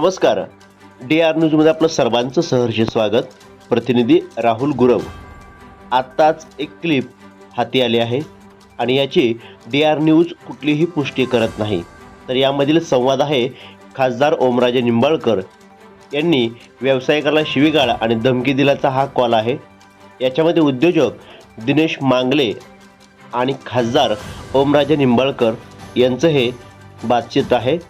नमस्कार. D R न्यूजमध्ये आपलं सर्वांचं सहर्ष स्वागत. प्रतिनिधी राहुल गुरव. आत्ताच एक क्लिप हाती आली आहे आणि याची डी आर न्यूज कुठलीही पुष्टी करत नाही. तर यामधील संवाद आहे खासदार ओमराजे निंबाळकर यांनी व्यावसायिकाला शिवीगाळ आणि धमकी दिल्याचा हा कॉल आहे. याच्यामध्ये उद्योजक दिनेश मांगले आणि खासदार ओमराजे निंबाळकर यांचं हे बातचीत आहे.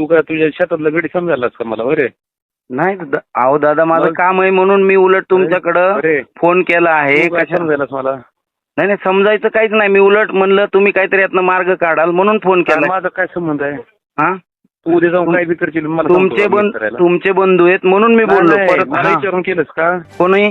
तू काय तुझ्या शेतातलं गडी समजायलास का मला? बरे नाही अहो दादा माझं मग? काम आहे म्हणून मी उलट तुमच्याकडं फोन केला आहे. तू कशा मला? नाही नाही समजायचं काहीच नाही. मी उलट म्हणलं तुम्ही काहीतरी यातनं मार्ग काढाल म्हणून फोन केला. माझा काय संबंध आहे? हा? तू उद्या जाऊन काय बी करशील मला तुमचे बंधू करायला? तुमचे बंधू आहेत म्हणून मी नाही, बोललो नाही, परत मला हा. विचारून केलंस का? कोणी?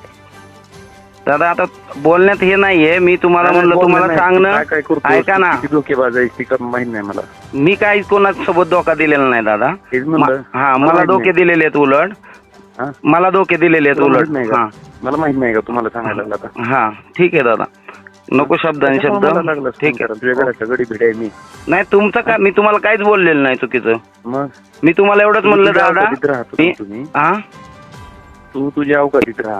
दादा आता बोलण्यात हे नाहीये. मी तुम्हाला म्हणलं तुम्हाला सांगणं. ऐका ना. धोकेबाज माहीत नाही मला. मी काही कोणासोबत धोका दिलेला नाही दादा. हा मला धोके. दिलेले आहेत उलट? मला धोके दिलेले आहेत उलट? हा. मला माहीत नाही का तुम्हाला सांगायला हा ठीक आहे दादा. नको शब्द. आणि शब्द ठीक? आहे. मी. नाही तुमचं का मी तुम्हाला काहीच बोललेलं नाही चुकीचं. मी तुम्हाला एवढंच म्हणलं दादा. तू तुझ्या अवकाळीत राहा.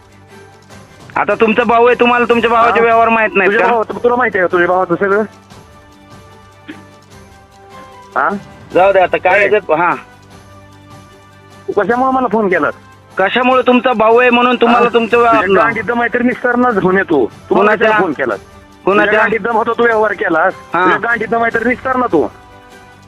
आता तुमचा भाऊ आहे तुम्हाला तुमच्या भावाचे हा. व्यवहार माहीत नाहीत तुझ्या का? तुला माहिती आहे का तुझ्या भावाचं सगळं? हा? जाऊ द्या आता काय हा. तू कशामुळे मला फोन केलास? कशामुळे तुमचा भाऊ आहे म्हणून तुम्हाला तुमचं गांडीत दम आहे तर निस्तारणाच घेऊन येतो. तू मला कोणाच्या? कशाला फोन केलास? तुझ्या कोणाच्या? गांडीत दम होता तू व्यवहार केलास. हा. तुझ्या गांडीत दम आहे तर निस्तार ना तू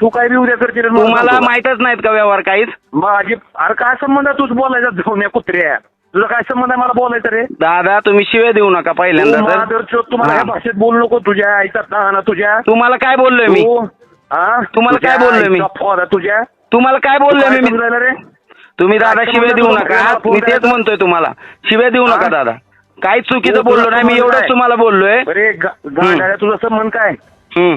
तू काय बी उद्या करशील मला तुम्हाला सांगतो? माहितच नाहीत का व्यवहार काहीच? माझी अरे काय संबंध आहे? तूच बोलायचा धोन्या कुत्र्या. तुझा काय संबंध आहे? मला बोलायचं रे. दादा तुम्ही शिव्या देऊ नका पहिल्यांदा तू तर माधुरचोद, तू मला हा. या भाषेत बोलू नको. तुझ्या आईचा ताना तुझ्या. तुम्हाला काय बोललोय मी? तू हा? तुम्हाला तुझ्या काय बोललोय मी? आईचा फोड तुझ्या. तुम्हाला काय बोललोय काय मी? समजायला रे? तुम्ही दादा काय शिव्या देऊ नका फोन मी तेच करायचा? म्हणतोय तुम्हाला. शिव्या देऊ हा? नका दादा. काहीच चुकीचं तू- बोललो नाही मी एवढंच? तुम्हाला बोललोय. अरे गा- गांडाळ्या, तुझा संबंध काय? हम्म.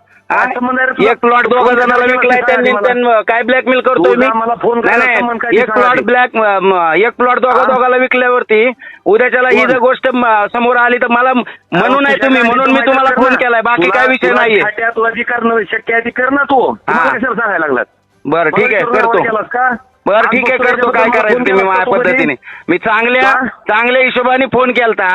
एक प्लॉट दोघं जणांना विकलाय त्यांनी मला. त्यांना काय ब्लॅकमेल करतोय मी मला फोन नाही एक प्लॉट. ब्लॅक एक प्लॉट दोघा? दोघाला विकल्यावरती उद्याच्याला ही? जर गोष्ट समोर आली तर मला म्हणून आहे तुम्ही म्हणून मी तुम्हाला फोन. केलाय बाकी काय विषय नाहीये शक्य आहे ती कर ना तू. तुम्हाला कशाला सांगायला लागलात बरं ठीक आहे करतो बरं ठीक आहे करतो काय करायचं फोन ते मी केलास माझ्या? पद्धतीने मी चांगल्या? चांगल्या हिशोबाने फोन केलता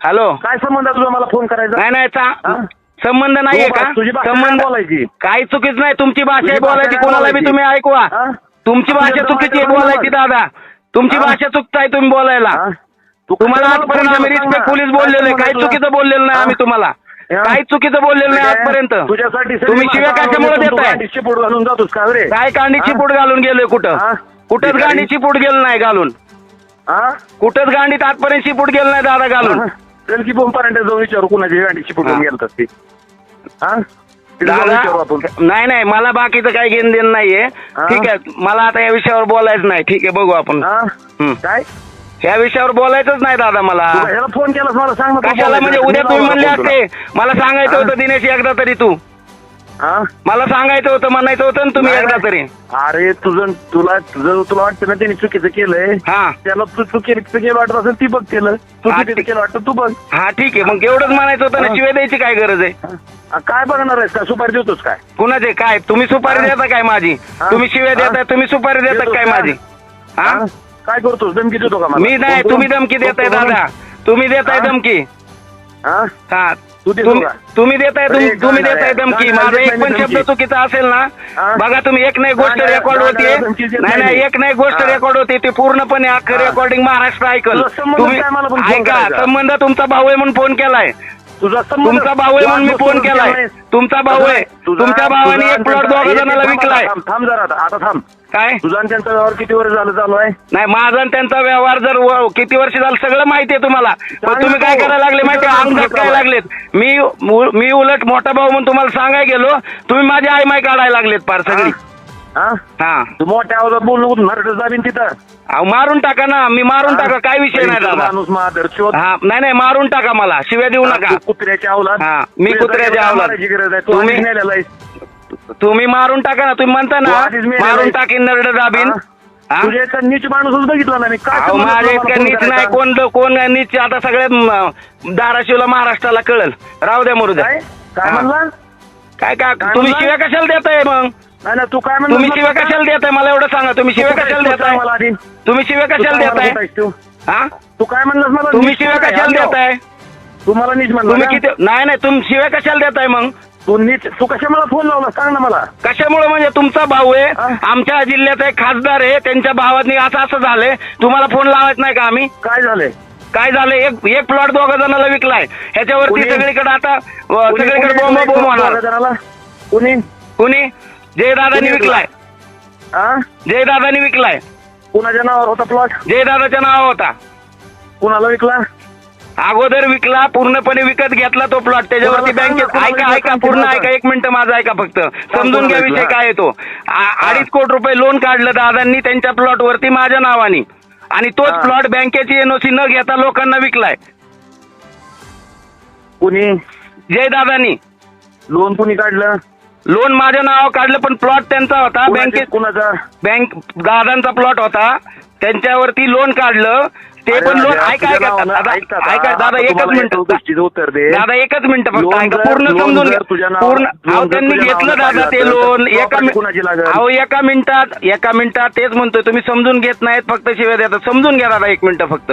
हॅलो काय संबंध तुझा मला फोन करायचा नाही नाही संबंध नाहीये का तुझी भाषा संबंध बोलायची? काही चुकीच नाही तुमची भाषा आहे तुझी भाषा बोलायची कोणाला बी बोलायची? तुम्ही ऐकवा हा? तुमची भाषा चुकीची आहे बोलायची. दादा तुमची हा? भाषा चुकताय तुम्ही बोलायला हा? तू तुम्हाला कशाला आजपर्यंत आम्ही? Respect police. बोललेलो आहे काही चुकीचं? बोललेलं नाही हा? आम्ही तुम्हाला हा? काही चुकीचं बोललेलं नाही. आजपर्यंत तुझ्यासाठी तुम्ही शिव्या कशामुळे देताय डिस्ट्रीब्यूट घालून जातोस का रे काय कांडीची हा? पूड घालून गेलोय कुठं? कुठंच भिकारी. गांडीची पूड गेलं नाही घालून हा? कुठंच गांडीत आजपर्यंत शिपूट गेलं नाही दादा घालून हा? चल की बोंबापर्यंत जाऊन विचारू कुणाची गाडी चिपटून हा. गेलतात ती हा तिथे जाऊन विचारू आपण दादा नाही नाही मला बाकीचं काही घेणं देणं नाहीये हा? ठीक आहे मला आता या विषयावर बोलायचं नाही ठीक आहे बघू आपण हा? काय या विषयावर बोलायचंच नाही दादा मला फोन केलास मला सांग ना तू कशाला म्हणजे. उद्या मी तुम्ही लावला म्हणले फोन. असते मला सांगायचं? होतं दिनेश एकदा तरी तू हा? मला सांगायचं होतं म्हणायचं होतं ना तुम्ही नाही, एकदा. तरी अरे तुझं तुला तुझं तुला वाटतं ना त्यांनी चुकीचं केलंय हा त्याला तू चुकीचं केलं वाटत असेल ती बघ केलं तू हा, चुकीचं ठीक. केलं वाटतं तू बघ हा ठीक आहे मग एवढंच म्हणायचं होतं ना हा. शिवाय द्यायची काय गरज आहे हा? काय बघणार आहेस का सुपारी देतोस काय कुणाचे काय तुम्ही सुपारी हा. देता काय माझी हा. तुम्ही शिव्या हा. देताय तुम्ही सुपारी देता काय का? माझी हा हा? काय करतोस धमकी देतो का मला मी नाही तुम्ही धमकी देताय दादा तुम्ही देताय हा? धमकी हा? हा तू तुम्ही देताय अरे, तुम्ही देताय धमकी गाणाऱ्या माझा देत एक पण शब्द धमकी. चुकीचा असेल ना हा? बघा तुम्ही एक नाही गोष्ट रेकॉर्ड धमकी देत नाही नाही. एक नाही गोष्ट हा. रेकॉर्ड होती ती पूर्णपणे अख्खं हा. रेकॉर्डिंग महाराष्ट्र ऐकल तुझा संबंध तुम्ही काय मला पण फोन ऐका करायचा? संबंध तुमचा भाऊ आहे म्हणून फोन केलाय तुझा संबंध तुमचा भाऊ आहे म्हणून मी फोन केलाय. तुमचा भाऊ आहे तुझा- तुमच्या भावाने तुझा एक प्लॉट दोघा जणाला थांब, विकलाय थांब थांब जरा आता आता थांब काय? तुझा आणि त्यांचा व्यवहार किती वर्ष झालं चालू आहे? नाही माझा आणि त्यांचा व्यवहार जर व- किती वर्ष झालं सगळं माहिती आहे तुम्हाला. पण तुम्ही काय. करायला लागले माहिती नाव काय? लागलेत. मी उ- मी उलट मोठा भाऊ म्हणून तुम्हाला सांगाय गेलो. तुम्ही माझी आई माय काढायला लागलेत पार सगळी. हा? हा? तू मोठ्या आवाजात बोलू नको दाबीन तिथं. अहो, मारून टाका ना. मी मारून टाका. काय विषय नाही दादा. माणूस शोध हा नाही नाही मारून टाका मला. शिव्या देऊ नका. कुत्र्याच्या अवलाद. हा, मी कुत्र्याच्या. मारायची गरज आहे. तू तुम्ही- आधीच नेलेला आहेस. तुम्ही मारून टाका ना तुम्ही म्हणता ना आधीच मेलेला मारून आहेस. टाकीन नरड दाबीन. हा? तुझ्या इतका नीच माणूसच बघितला ना मी. काय अहो संबंध माझ्या इतका फोन नीच नाही करायचा? कोण कोण नीच आता सगळ्या म, धाराशिवला महाराष्ट्राला कळल. राहू द्या मरू द्या. काय? काय हा. म्हणला? काय काय काय तुम्ही म्हणला? शिव्या कशाला देताय मग? नाही ना तू काय म्हणला तुम्ही शिव्या कशाला देताय? मला एवढं सांगा तुम्ही शिव्या कशाला देताय? मला आधी. तुम्ही शिव्या कशाला काय देताय? तू? हा? तू काय म्हणलास मला? तुम्ही नीच शिव्या? कशाला हॅलो? देताय? तू मला नीच म्हणला तुम्ही? किती नाही नाही तुम्ही शिव्या कशाला देताय मग? तू नीच तू कशा मला फोन लावला? सांग ना मला. कशामुळे म्हणजे तुमचा भाऊ आहे? आमच्या जिल्ह्याचा एक खासदार आहे त्यांच्या भावानी असं असं झालंय. तुम्हाला फोन लावायचं नाही का आम्ही? काय झालंय? काय झालं एक एक प्लॉट दोघा जणांना विकलाय. ह्याच्यावरती कुणी? सगळीकडे आता अ, कुणी- सगळीकडे कुणी बोंब बोंब होणार. दोघा जणाला? कुणी? कुणी? जयदादानी कुणी विकलाय. हा जयदादानी विकलाय. कुणाच्या नावावर होता प्लॉट जयदादाच्या नाव होता. कुणाला विकला? अगोदर विकला पूर्णपणे विकत घेतला तो प्लॉट त्याच्यावरती बँकेत ऐका ऐका पूर्ण? ऐका एक मिनिट माझा ऐका फक्त. समजून घ्या विषय? काय आहे तो. आ- अडीच कोटी रुपये लोन काढलं दादांनी त्यांच्या प्लॉट वरती माझ्या नावाने. आणि तोच. प्लॉट बँकेची एनओसी न घेता लोकांना विकलाय. कुणी? जयदादानी लोन कुणी काढलं? लोन माझ्या नावावर काढलं पण प्लॉट त्यांचा होता. बँकेत कुणाचा? बँक दादांचा प्लॉट होता. त्यांच्यावरती लोन काढलं. ते पण लोन राजा, ऐका ऐका दादा? ऐका दादा एकच मिनिट गोष्टीचं उत्तर दे. दादा एकच मिनिट फक्त ऐका पूर्ण समजून घ्या. पूर्ण अहो त्यांनी घेतलं दादा ते लोन. एका? अहो एका मिनिटात एका मिनिटात तेच म्हणतोय तुम्ही समजून घेत नाहीत फक्त शिवाय देतात. समजून घ्या दादा एक मिनिट फक्त.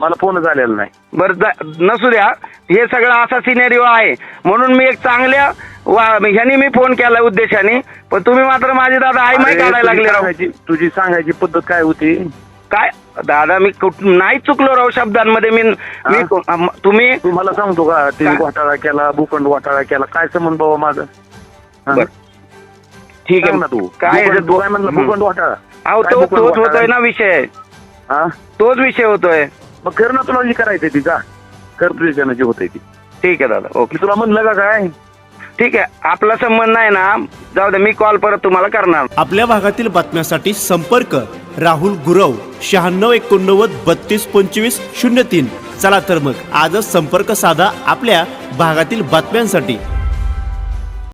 मला फोन झालेला नाही. बरं ज- नसू द्या. हे सगळं असा सिनेरिओ आहे. म्हणून मी एक चांगल्या वा- ह्यानी मी फोन केला उद्देशाने. पण तुम्ही मात्र माझे दादा आई माही अरे, काढायला तुझी लागले राव. सांगायची- तुझी सांगायची पद्धत काय होती? काय? दादा मी कुठ- नाही चुकलो राव शब्दांमध्ये. मी मी अम- तुम्ही तू मला सांगतो का? ते काय? घोटाळा केला भूखंड घोटाळा केला. काय संबंध बाबा माझा? हा? बरं. ठीक सांग ना आहे तू. काय भूखंड- तू? काय म्हणलं? हं. भूखंड घोटाळा. अहो काय तो भूखंड तोच घोटाळा? होतोय ना विषय. हा? तोच विषय होतोय. मग कर ना तुला जी करायचंय ती का कर तुझ्या ज्यानं जी होतंय ती. ठीक आहे दादा. ओके. मी तुला म्हणलं का काय? ठीक आहे. आपला संबंध आहे ना जाऊ दे मी कॉल परत तुम्हाला करणार. आपल्या भागातील बातम्यांसाठी संपर्क राहुल गुरव शहाण्णव एकोणनव्वद बत्तीस पंचवीस शून्य तीन. चला तर मग आजच संपर्क साधा आपल्या भागातील बातम्यांसाठी.